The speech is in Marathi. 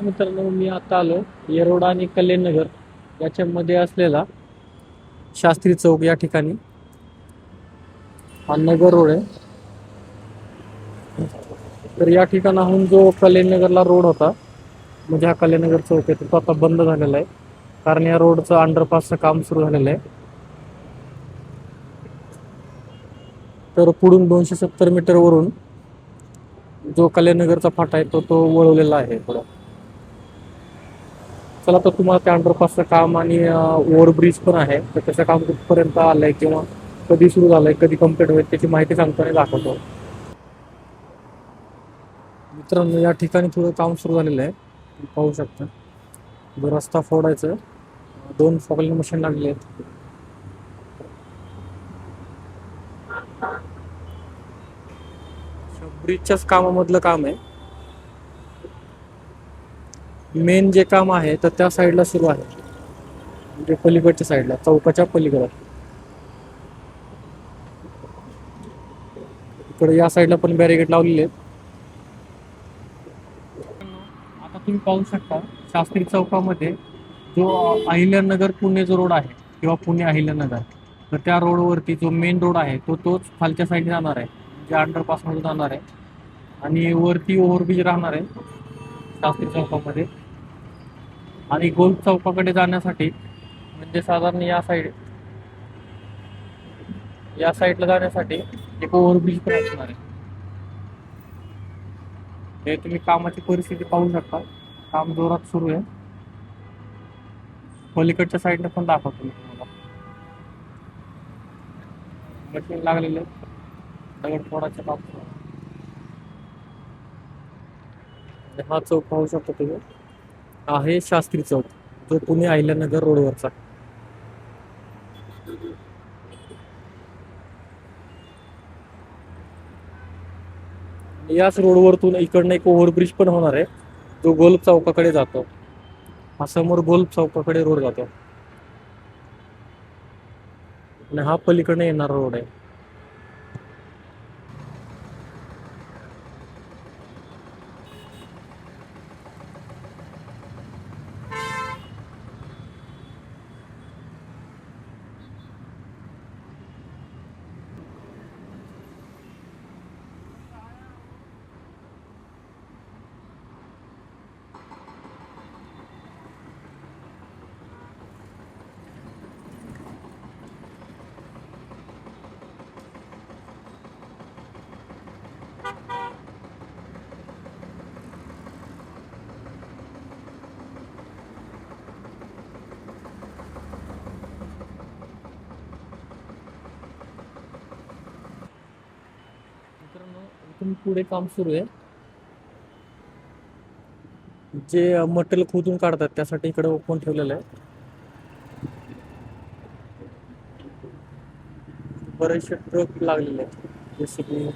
नमस्कार मित्रांनो मी आता आलो येरोड आणि कल्याणनगर याच्यामध्ये असलेला शास्त्री चौक या ठिकाणी. हा नगर रोड आहे. तर या ठिकाणाहून जो कल्याणनगरला रोड होता म्हणजे हा कल्याणनगर चौक आहे तो आता बंद झालेला आहे. कारण या रोडचं अंडरपासचं काम सुरू झालेलं आहे. तर पुढून दोनशे सत्तर मीटरवरून जो कल्याणनगरचा फाटा आहे तो तो वळवलेला आहे. थोडा चला तर तुम्हाला त्या अंडरपासचं काम आणि ओव्हरब्रिज पण आहे. तर त्याचं काम कुठपर्यंत आलंय किंवा कधी सुरू झालंय कधी कंप्लीट होईल त्याची माहिती सांगतो आणि दाखवतो. मित्रांनो या ठिकाणी थोडं काम सुरू झालेलं आहे. पाहू शकता. जो रस्ता फोडायचं. दोन फॉगलिंग मशीन लागले आहेत. ब्रिजच्याच कामामधलं काम आहे. मेन जे काम आहे तर त्या साईडला सुरू आहे. म्हणजे पलीकडच्या साईडला चौकाच्या पलीकडं. इकडे या साईडला पण बॅरिगेड लावलेले आहेत. आता तुम्ही पाहू शकता शास्त्री चौकामध्ये जो अहिल्यानगर पुणे जो रोड आहे किंवा पुणे अहिल्यानगर तर त्या रोडवरती जो मेन रोड आहे तो तोच खालच्या साईडने जाणार आहे. जे अंडरपासमध्ये जाणार आहे. आणि वरती ओव्हरब्रिज राहणार आहे. शास्त्री चौकामध्ये. आणि गोल चौकाकडे जाण्यासाठी म्हणजे साधारण या साईड या साईडला जाण्यासाठी एक ओव्हरब्रिज पण असणार आहे. हे तुम्ही कामाची परिस्थिती पाहू शकता. काम जोरात सुरू आहे. पलीकडच्या साईडने पण दाखवतो मी तुम्हाला. मशीन लागलेले दगड फोडाचे काम सुरू आहे. आणि हा चौक पाहू शकतो तुम्ही. आहे शास्त्री चौक. जो पुणे अहिल्यानगर रोडवरचा याच रोडवरतून इकडनं एक ओव्हरब्रिज पण होणार आहे. जो गोल्फ चौकाकडे जातो. हा समोर गोल्फ चौकाकडे रोड जातो. आणि हा पलीकडनं येणारा रोड आहे. मित्रांनो पुढे काम सुरू आहे. जे मटेरियल खोदून काढतात त्यासाठी इकडे ओपन ठेवलेलं आहे. बरेचसे ट्रक लागलेले आहेत. जेसीबी